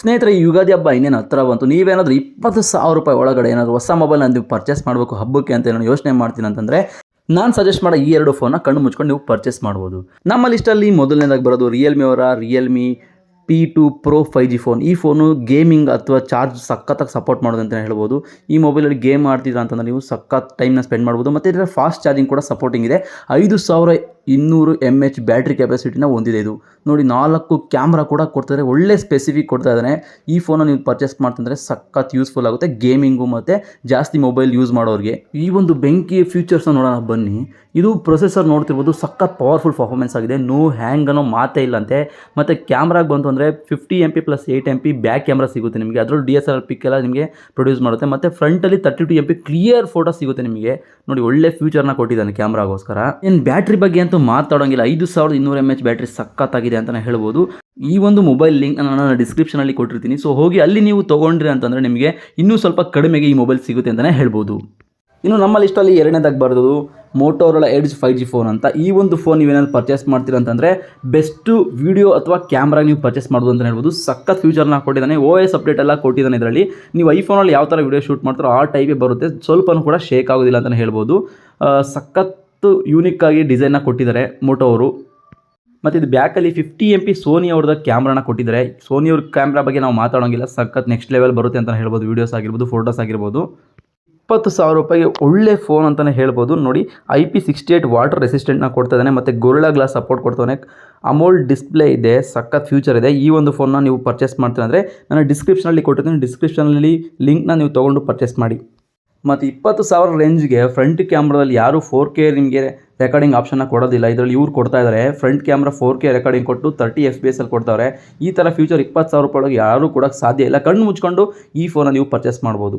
ಸ್ನೇಹಿತರೆ, ಈ ಯುಗಾದಿ ಹಬ್ಬ ಇನ್ನೇನು ಹತ್ರ ಬಂತು? ನೀವೇನಾದರೂ ಇಪ್ಪತ್ತು ಸಾವಿರ ರೂಪಾಯಿ ಒಳಗಡೆ ಏನಾದರೂ ಹೊಸ ಮೊಬೈಲ್ನ ನೀವು ಪರ್ಚೇಸ್ ಮಾಡಬೇಕು ಹಬ್ಬಕ್ಕೆ ಅಂತ ನಾನು ಯೋಚನೆ ಮಾಡ್ತೀನಿ ಅಂತಂದರೆ, ನಾನು ಸಜೆಸ್ಟ್ ಮಾಡೋ ಈ ಎರಡು ಫೋನ್ನ ಕಣ್ಣು ಮುಚ್ಕೊಂಡು ನೀವು ಪರ್ಚೇಸ್ ಮಾಡ್ಬೋದು. ನಮ್ಮ ಲಿಸ್ಟಲ್ಲಿ ಮೊದಲನೇದಾಗಿ ಬರೋದು ರಿಯಲ್ಮಿ ಅವರ Realme P two Pro five G phone ಈ ಫೋನು ಗೇಮಿಂಗ್ ಅಥವಾ ಚಾರ್ಜ್ ಸಖತ್ತಾಗಿ ಸಪೋರ್ಟ್ ಮಾಡೋದು ಅಂತಲೇ ಹೇಳ್ಬೋದು. ಈ ಮೊಬೈಲಲ್ಲಿ ಗೇಮ್ ಆಡ್ತಿದ್ರ ಅಂತಂದ್ರೆ ನೀವು ಸಖತ್ ಟೈಮ್ನ ಸ್ಪೆಂಡ್ ಮಾಡ್ಬೋದು. ಮತ್ತು ಇದರ ಫಾಸ್ಟ್ ಚಾರ್ಜಿಂಗ್ ಕೂಡ ಸಪೋರ್ಟಿಂಗ್ ಇದೆ. ಐದು ಸಾವಿರ ಇನ್ನೂರು ಎಂ ಎಚ್ ಬ್ಯಾಟ್ರಿ ಕೆಪಾಸಿಟಿನ ಹೊಂದಿದೆ ಇದು. ನೋಡಿ, ನಾಲ್ಕು ಕ್ಯಾಮ್ರಾ ಕೂಡ ಕೊಡ್ತಾರೆ ಒಳ್ಳೆ ಸ್ಪೆಸಿಫಿಕ್ ಕೊಡ್ತಾ ಇದ್ದಾನೆ ಈ ಫೋನ ನೀವು ಪರ್ಚೇಸ್ ಮಾಡ್ತಂದ್ರೆ ಸಖತ್ ಯೂಸ್ಫುಲ್ ಆಗುತ್ತೆ. ಗೇಮಿಂಗು ಮತ್ತು ಜಾಸ್ತಿ ಮೊಬೈಲ್ ಯೂಸ್ ಮಾಡೋರಿಗೆ. ಈ ಒಂದು ಬೆಂಕಿ ಫ್ಯೂಚರ್ಸ್ನ ನೋಡೋಣ ಬನ್ನಿ. ಇದು ಪ್ರೊಸೆಸರ್ ನೋಡ್ತಿರ್ಬೋದು. ಸಖತ್ ಪವರ್ಫುಲ್ ಪರ್ಫಾರ್ಮೆನ್ಸ್ ಆಗಿದೆ. ನೋ ಹ್ಯಾಂಗ್ ಅನ್ನೋ ಮಾತೇ ಇಲ್ಲಂತೆ. ಮತ್ತು ಕ್ಯಾಮ್ರಾಗೆ ಬಂತು ಅಂದರೆ fifty M P plus eight M P back camera ಸಿಗುತ್ತೆ ನಿಮಗೆ. ಅದರಲ್ಲಿ D S L R pic ಎಲ್ಲ ನಿಮಗೆ ಪ್ರೊಡ್ಯೂಸ್ ಮಾಡುತ್ತೆ. ಮತ್ತು ಫ್ರಂಟಲ್ಲಿ thirty two M P clear photo ಸಿಗುತ್ತೆ ನಿಮಗೆ. ನೋಡಿ, ಒಳ್ಳೆ ಫ್ಯೂಚರ್ನ ಕೊಟ್ಟಿದ್ದಾನೆ ಕ್ಯಾಮ್ರಾಗೋಸ್ಕರ ಏನು ಬ್ಯಾಟ್ರಿ ಬಗ್ಗೆ ಅಂತೂ ಮಾತಾಡೋಂಗಿಲ್ಲ. ಐದು ಸಾವಿರದ ಇನ್ನೂರು ಎಂ ಎಚ್ ಬ್ಯಾಟ್ರಿ ಸಖತ್ತಾಗಿದೆ ಅಂತಲೇ ಹೇಳ್ಬೋದು. ಈ ಒಂದು ಮೊಬೈಲ್ ಲಿಂಕ್ ನಾನು ಡಿಸ್ಕ್ರಿಪ್ಷನಲ್ಲಿ ಕೊಟ್ಟಿರ್ತೀನಿ. ಸೊ ಹೋಗಿ ಅಲ್ಲಿ ನೀವು ತೊಗೊಂಡ್ರಿ ಅಂತಂದರೆ ನಿಮಗೆ ಇನ್ನೂ ಸ್ವಲ್ಪ ಕಡಿಮೆಗೆ ಈ ಮೊಬೈಲ್ ಸಿಗುತ್ತೆ ಅಂತಲೇ ಹೇಳ್ಬೋದು. ಇನ್ನು ನಮ್ಮ ಲಿಸ್ಟಲ್ಲಿ ಎರಡನೇದಾಗಿ ಬರೋದು Motorola Edge five G phone ಅಂತ. ಈ ಒಂದು ಫೋನ್ ನೀವೇನಾದ್ರು ಪರ್ಚೇಸ್ ಮಾಡ್ತೀರ ಅಂತಂದರೆ ಬೆಸ್ಟು ವಿಡಿಯೋ ಅಥವಾ ಕ್ಯಾಮ್ರಾ ನೀವು ಪರ್ಚೇಸ್ ಮಾಡೋದು ಅಂತ ಹೇಳ್ಬೋದು. ಸಖತ್ ಫ್ಯೂಚರ್ನ ಕೊಟ್ಟಿದ್ದಾನೆ. ಓ ಎಸ್ ಅಪ್ಡೇಟ್ ಎಲ್ಲ ಕೊಟ್ಟಿದ್ದಾನೆ ಇದರಲ್ಲಿ. ನೀವು ಐಫೋನಲ್ಲಿ ಯಾವ ಥರ ವಿಡಿಯೋ ಶೂಟ್ ಮಾಡ್ತಾರೋ ಆ ಟೈಪೇ ಬರುತ್ತೆ. ಸ್ವಲ್ಪನೂ ಕೂಡ ಶೇಕ್ ಆಗೋದಿಲ್ಲ ಅಂತಲೇ ಹೇಳ್ಬೋದು. ಆ, ಸಖತ್ತು ಯೂನಿಕ್ ಆಗಿ ಡಿಸೈನ್ನ ಕೊಟ್ಟಿದ್ದಾರೆ ಮೋಟೋ ಅವರು. ಮತ್ತು ಇದು ಬ್ಯಾಕಲ್ಲಿ ಫಿಫ್ಟಿ ಎಂ ಪಿ ಸೋನಿ ಅವ್ರದ್ದು ಕ್ಯಾಮ್ರಾನ ಕೊಟ್ಟಿದ್ದಾರೆ. ಸೋನಿ ಅವ್ರ ಕ್ಯಾಮ್ರಾ ಬಗ್ಗೆ ನಾವು ಮಾತಾಡೋಂಗಿಲ್ಲ. ಸಖತ್ ನೆಕ್ಸ್ಟ್ ಲೆವೆಲ್ ಬರುತ್ತೆ ಅಂತ ಹೇಳ್ಬೋದು. ವೀಡಿಯೋಸ್ ಆಗಿರ್ಬೋದು ಫೋಟೋಸ್ ಆಗಿರ್ಬೋದು. ಇಪ್ಪತ್ತು ಸಾವಿರ ರೂಪಾಯಿಗೆ ಒಳ್ಳೆ ಫೋನ್ ಅಂತಲೇ ಹೇಳ್ಬೋದು. ನೋಡಿ I P sixty eight water ರೆಸಿಸ್ಟೆಂಟ್ನ ಕೊಡ್ತಾಯಿದ್ದಾನೆ ಮತ್ತು ಗೊರಿಲ್ಲಾ ಗ್ಲಾಸ್ ಸಪೋರ್ಟ್ ಕೊಡ್ತಾನೆ ಅಮೋಲ್ ಡಿಸ್ಪ್ಲೇ ಇದೆ. ಸಖತ್ ಫ್ಯೂಚರ್ ಇದೆ. ಈ ಒಂದು ಫೋನ್ನ ನೀವು ಪರ್ಚೇಸ್ ಮಾಡ್ತೀರ ಅಂದರೆ, ನಾನು ಡಿಸ್ಕ್ರಿಪ್ಷನಲ್ಲಿ ಕೊಟ್ಟಿದ್ದೀನಿ ಡಿಸ್ಕ್ರಿಪ್ಷನಲ್ಲಿ ಲಿಂಕ್ನ ನೀವು ತೊಗೊಂಡು ಪರ್ಚೇಸ್ ಮಾಡಿ. ಮತ್ತು ಇಪ್ಪತ್ತು ಸಾವಿರ ರೇಂಜ್ಗೆ ಫ್ರಂಟ್ ಕ್ಯಾಮ್ರಾದಲ್ಲಿ ಯಾರು ಫೋರ್ ಕೆ ನಿಮಗೆ ರೆಕಾರ್ಡಿಂಗ್ ಆಪ್ಷನ್ನ ಕೊಡೋದಿಲ್ಲ. ಇದರಲ್ಲಿ ಇವ್ರು ಕೊಡ್ತಾ ಇದ್ದಾರೆ front camera four K recording ಕೊಟ್ಟು ತರ್ಟಿ ಎಫ್ ಬಿ ಎಸ್ ಅಲ್ಲಿ ಕೊಡ್ತಾವ್ರೆ. ಈ ಥರ ಫ್ಯೂಚರ್ ಇಪ್ಪತ್ತು ಸಾವಿರ ರೂಪಾಯಿ ಒಳಗೆ ಯಾರೂ ಕೊಡೋಕ್ಕೆ ಸಾಧ್ಯ ಇಲ್ಲ. ಕಣ್ಣು ಮುಚ್ಕೊಂಡು ಈ ಫೋನನ್ನು ನೀವು ಪರ್ಚೇಸ್ ಮಾಡ್ಬೋದು.